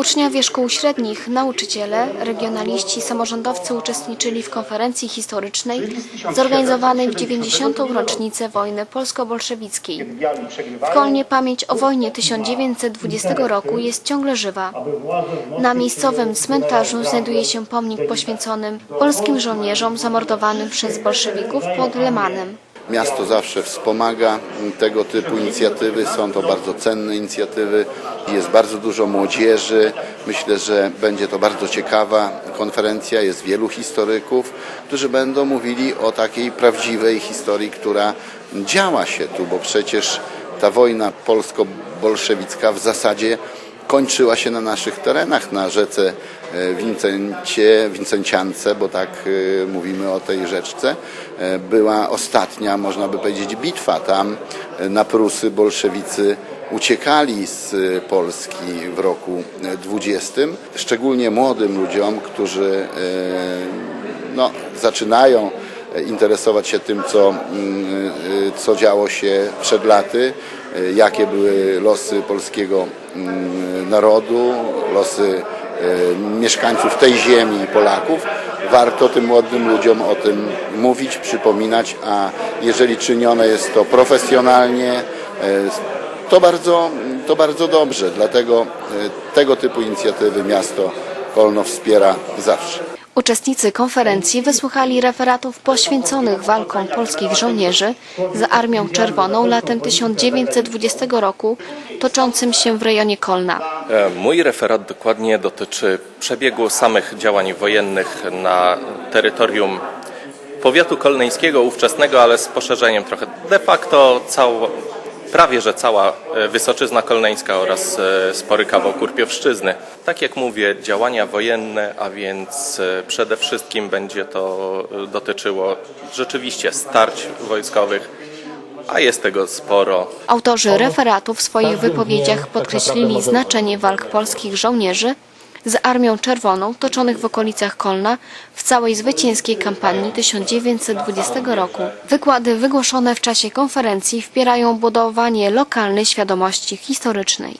Uczniowie szkół średnich, nauczyciele, regionaliści, samorządowcy uczestniczyli w konferencji historycznej zorganizowanej w 90. rocznicę wojny polsko-bolszewickiej. W Kolnie pamięć o wojnie 1920 roku jest ciągle żywa. Na miejscowym cmentarzu znajduje się pomnik poświęcony polskim żołnierzom zamordowanym przez bolszewików pod Lemanem. Miasto zawsze wspomaga tego typu inicjatywy. Są to bardzo cenne inicjatywy. Jest bardzo dużo młodzieży. Myślę, że będzie to bardzo ciekawa konferencja. Jest wielu historyków, którzy będą mówili o takiej prawdziwej historii, która działa się tu, bo przecież ta wojna polsko-bolszewicka w zasadzie kończyła się na naszych terenach, na rzece e, Wincencie, Wincenciance, bo tak e, mówimy o tej rzeczce. E, Była ostatnia, można by powiedzieć, bitwa. Tam na Prusy bolszewicy uciekali z Polski w roku e, 20. Szczególnie młodym ludziom, którzy no, zaczynają interesować się tym, co, mm, co działo się przed laty, jakie były losy polskiego mm, narodu, losy y, mieszkańców tej ziemi i Polaków. Warto tym młodym ludziom o tym mówić, przypominać, a jeżeli czynione jest to profesjonalnie, y, to bardzo, to bardzo dobrze. Dlatego tego typu inicjatywy miasto Kolno wspiera zawsze. Uczestnicy konferencji wysłuchali referatów poświęconych walkom polskich żołnierzy za Armią Czerwoną latem 1920 roku toczącym się w rejonie Kolna. E, Mój referat dokładnie dotyczy przebiegu samych działań wojennych na terytorium powiatu kolneńskiego ówczesnego, ale z poszerzeniem trochę. De facto cało, prawie że cała e, Wysoczyzna Kolneńska oraz e, spory kawał Kurpiowszczyzny. Tak jak mówię, działania wojenne, a więc e, przede wszystkim będzie to dotyczyło rzeczywiście starć wojskowych, a jest tego sporo. Autorzy referatu w swoich wypowiedziach podkreślili znaczenie walk polskich żołnierzy z Armią Czerwoną toczonych w okolicach Kolna w całej zwycięskiej kampanii 1920 roku. Wykłady wygłoszone w czasie konferencji wspierają budowanie lokalnej świadomości historycznej.